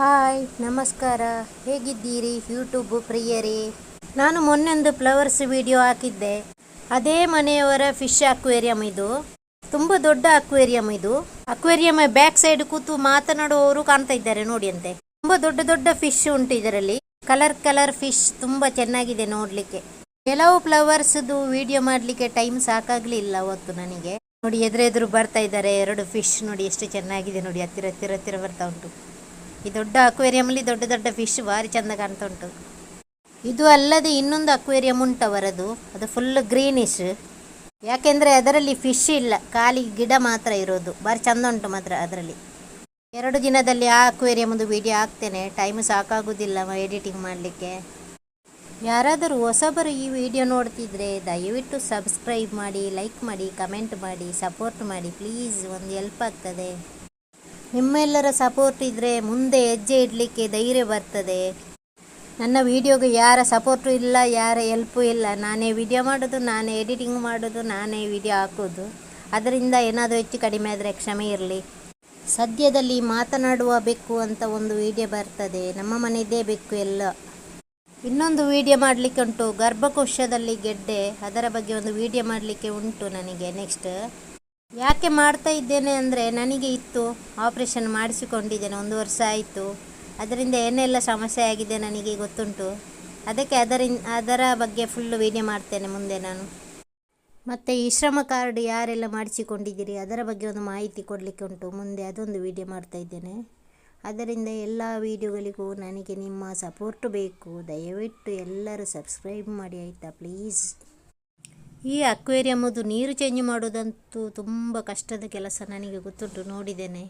Hi, ನಮಸ್ಕಾರ. ಹೇಗಿದ್ದೀರಿ YouTube ಪ್ರಿಯರೇ? ನಾನು ಮೊನ್ನೊಂದು ಫ್ಲವರ್ಸ್ ವಿಡಿಯೋ ಹಾಕಿದ್ದೆ. ಅದೇ ಮನೆಯವರ ಫಿಶ್ ಅಕ್ವೇರಿಯಂ ಇದು. ತುಂಬ ದೊಡ್ಡ ಅಕ್ವೇರಿಯಂ ಇದು. ಅಕ್ವೇರಿಯಂ ಬ್ಯಾಕ್ ಸೈಡ್ ಕೂತು ಮಾತನಾಡುವವರು ಕಾಣ್ತಾ ಇದ್ದಾರೆ ನೋಡಿ ಅಂತೆ. ತುಂಬ ದೊಡ್ಡ ದೊಡ್ಡ ಫಿಶ್ ಉಂಟು ಇದರಲ್ಲಿ. ಕಲರ್ ಕಲರ್ ಫಿಶ್ ತುಂಬ ಚೆನ್ನಾಗಿದೆ ನೋಡ್ಲಿಕ್ಕೆ. ಕೆಲವು ಫ್ಲವರ್ಸ್ದು ವಿಡಿಯೋ ಮಾಡಲಿಕ್ಕೆ ಟೈಮ್ ಸಾಕಾಗ್ಲಿಲ್ಲ ಅವತ್ತು ನನಗೆ. ನೋಡಿ ಎದುರೆದುರು ಬರ್ತಾ ಇದ್ದಾರೆ ಎರಡು ಫಿಶ್ ನೋಡಿ, ಎಷ್ಟು ಚೆನ್ನಾಗಿದೆ ನೋಡಿ. ಹತ್ತಿರ ಹತ್ತಿರ ಹತ್ತಿರ ಬರ್ತಾ ಉಂಟು. ಈ ದೊಡ್ಡ ಅಕ್ವೇರಿಯಂಲಿ ದೊಡ್ಡ ದೊಡ್ಡ ಫಿಶ್ ಭಾರಿ ಚಂದ ಕಾಣ್ತಾ ಉಂಟು ಇದು ಅಲ್ಲದೆ ಇನ್ನೊಂದು ಅಕ್ವೇರಿಯಂ ಉಂಟು ಅವರದು. ಅದು ಫುಲ್ ಗ್ರೀನಿಶ್ ಯಾಕೆಂದರೆ ಅದರಲ್ಲಿ ಫಿಶ್ ಇಲ್ಲ. ಖಾಲಿ ಗಿಡ ಮಾತ್ರ ಇರೋದು. ಭಾರಿ ಚಂದ ಉಂಟು ಮಾತ್ರ ಅದರಲ್ಲಿ. ಎರಡು ದಿನದಲ್ಲಿ ಆ ಅಕ್ವೇರಿಯಮ್ದು ವಿಡಿಯೋ ಹಾಕ್ತೇನೆ. ಟೈಮ್ ಸಾಕಾಗೋದಿಲ್ಲ ಎಡಿಟಿಂಗ್ ಮಾಡಲಿಕ್ಕೆ. ಯಾರಾದರೂ ಹೊಸಬರು ಈ ವಿಡಿಯೋ ನೋಡ್ತಿದ್ರೆ ದಯವಿಟ್ಟು ಸಬ್ಸ್ಕ್ರೈಬ್ ಮಾಡಿ ಲೈಕ್ ಮಾಡಿ ಕಮೆಂಟ್ ಮಾಡಿ ಸಪೋರ್ಟ್ ಮಾಡಿ. ಪ್ಲೀಸ್ ಒಂದು ಹೆಲ್ಪ್ ಆಗ್ತದೆ. ನಿಮ್ಮೆಲ್ಲರ ಸಪೋರ್ಟ್ ಇದ್ದರೆ ಮುಂದೆ ಹೆಜ್ಜೆ ಇಡಲಿಕ್ಕೆ ಧೈರ್ಯ ಬರ್ತದೆ. ನನ್ನ ವಿಡಿಯೋಗೆ ಯಾರ ಸಪೋರ್ಟು ಇಲ್ಲ, ಯಾರ ಹೆಲ್ಪು ಇಲ್ಲ, ನಾನೇ ವಿಡಿಯೋ ಮಾಡೋದು, ನಾನೇ ಎಡಿಟಿಂಗ್ ಮಾಡೋದು, ನಾನೇ ವಿಡಿಯೋ ಹಾಕೋದು. ಅದರಿಂದ ಏನಾದರೂ ಹೆಚ್ಚು ಕಡಿಮೆ ಆದರೆ ಕ್ಷಮೆ ಇರಲಿ. ಸದ್ಯದಲ್ಲಿ ಮಾತನಾಡುವ ಬೆಕ್ಕು ಅಂತ ಒಂದು ವಿಡಿಯೋ ಬರ್ತದೆ. ನಮ್ಮ ಮನೆಯದೇ ಬೆಕ್ಕು ಎಲ್ಲ. ಇನ್ನೊಂದು ವಿಡಿಯೋ ಮಾಡಲಿಕ್ಕೆ ಉಂಟು ಗರ್ಭಕೋಶದಲ್ಲಿ ಗೆಡ್ಡೆ. ಅದರ ಬಗ್ಗೆ ಒಂದು ವಿಡಿಯೋ ಮಾಡಲಿಕ್ಕೆ ಉಂಟು ನನಗೆ. ನೆಕ್ಸ್ಟ್ ಯಾಕೆ ಮಾಡ್ತಾ ಇದ್ದೇನೆ ಅಂದರೆ ನನಗೆ ಇತ್ತು. ಆಪ್ರೇಷನ್ ಮಾಡಿಸಿಕೊಂಡಿದ್ದೇನೆ. ಒಂದು ವರ್ಷ ಆಯಿತು. ಅದರಿಂದ ಏನೆಲ್ಲ ಸಮಸ್ಯೆ ಆಗಿದೆ ನನಗೆ ಗೊತ್ತುಂಟು. ಅದಕ್ಕೆ ಅದರಿಂದ, ಅದರ ಬಗ್ಗೆ ಫುಲ್ಲು ವಿಡಿಯೋ ಮಾಡ್ತೇನೆ ಮುಂದೆ ನಾನು. ಮತ್ತು ಈ ಶ್ರಮ ಕಾರ್ಡ್ ಯಾರೆಲ್ಲ ಮಾಡಿಸಿಕೊಂಡಿದ್ದೀರಿ? ಅದರ ಬಗ್ಗೆ ಒಂದು ಮಾಹಿತಿ ಕೊಡಲಿಕ್ಕೆ ಉಂಟು. ಮುಂದೆ ಅದೊಂದು ವಿಡಿಯೋ ಮಾಡ್ತಾ ಇದ್ದೇನೆ. ಅದರಿಂದ ಎಲ್ಲ ವೀಡಿಯೋಗಳಿಗೂ ನನಗೆ ನಿಮ್ಮ ಸಪೋರ್ಟ್ ಬೇಕು. ದಯವಿಟ್ಟು ಎಲ್ಲರೂ ಸಬ್ಸ್ಕ್ರೈಬ್ ಮಾಡಿ, ಆಯಿತಾ? ಪ್ಲೀಸ್ ಈ ಅಕ್ವೇರಿಯಮ್ಮದು ನೀರು ಚೇಂಜ್ ಮಾಡೋದಂತೂ ತುಂಬ ಕಷ್ಟದ ಕೆಲಸ ನನಗೆ ಗೊತ್ತುಂಟು, ನೋಡಿದ್ದೇನೆ.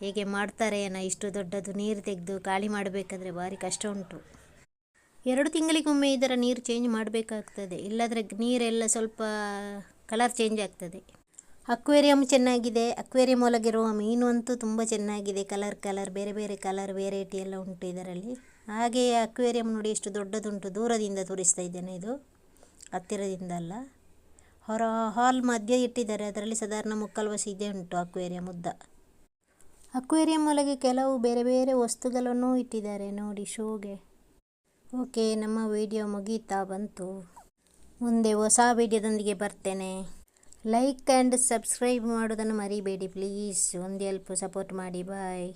ಹೇಗೆ ಮಾಡ್ತಾರೆ ಏನೋ ಇಷ್ಟು ದೊಡ್ಡದು ನೀರು ತೆಗೆದು ಖಾಲಿ ಮಾಡಬೇಕಾದ್ರೆ ಭಾರಿ ಕಷ್ಟ ಉಂಟು. ಎರಡು ತಿಂಗಳಿಗೊಮ್ಮೆ ಇದರ ನೀರು ಚೇಂಜ್ ಮಾಡಬೇಕಾಗ್ತದೆ, ಇಲ್ಲದ್ರೆ ನೀರೆಲ್ಲ ಸ್ವಲ್ಪ ಕಲರ್ ಚೇಂಜ್ ಆಗ್ತದೆ. ಅಕ್ವೇರಿಯಂ ಚೆನ್ನಾಗಿದೆ, ಅಕ್ವೇರಿಯಂ ಒಳಗಿರುವ ಮೀನು ಅಂತೂ ತುಂಬ ಚೆನ್ನಾಗಿದೆ, ಕಲರ್ ಕಲರ್, ಬೇರೆ ಬೇರೆ ಕಲರ್ ವೆರೈಟಿ ಎಲ್ಲ ಉಂಟು ಇದರಲ್ಲಿ. ಹಾಗೆಯೇ ಅಕ್ವೇರಿಯಂ ನೋಡಿ ಎಷ್ಟು ದೊಡ್ಡದುಂಟು, ದೂರದಿಂದ ತೋರಿಸ್ತಾ ಇದ್ದೇನೆ ಇದು. ಹತ್ತಿರದಿಂದ ಅಲ್ಲ ಹೊರ ಹಾಲ್ ಮಧ್ಯೆ ಇಟ್ಟಿದ್ದಾರೆ. ಅದರಲ್ಲಿ ಸಾಧಾರಣ ಮುಕ್ಕಾಲು ವಸಿ ಇದೆ ಉಂಟು ಅಕ್ವೇರಿಯಂ ಉದ್ದ. ಅಕ್ವೇರಿಯಂ ಒಳಗೆ ಕೆಲವು ಬೇರೆ ಬೇರೆ ವಸ್ತುಗಳನ್ನು ಇಟ್ಟಿದ್ದಾರೆ. ನೋಡಿ, ಶೋಗೆ. ಓಕೆ, ನಮ್ಮ ವಿಡಿಯೋ ಮುಗೀತಾ ಬಂತು. ಮುಂದೆ ಹೊಸ ವಿಡಿಯೋದೊಂದಿಗೆ ಬರ್ತೇನೆ. ಲೈಕ್ ಆ್ಯಂಡ್ ಸಬ್ಸ್ಕ್ರೈಬ್ ಮಾಡೋದನ್ನು ಮರಿಬೇಡಿ ಪ್ಲೀಸ್ ಒಂದು ಹೆಲ್ಪ್ ಸಪೋರ್ಟ್ ಮಾಡಿ ಬಾಯ್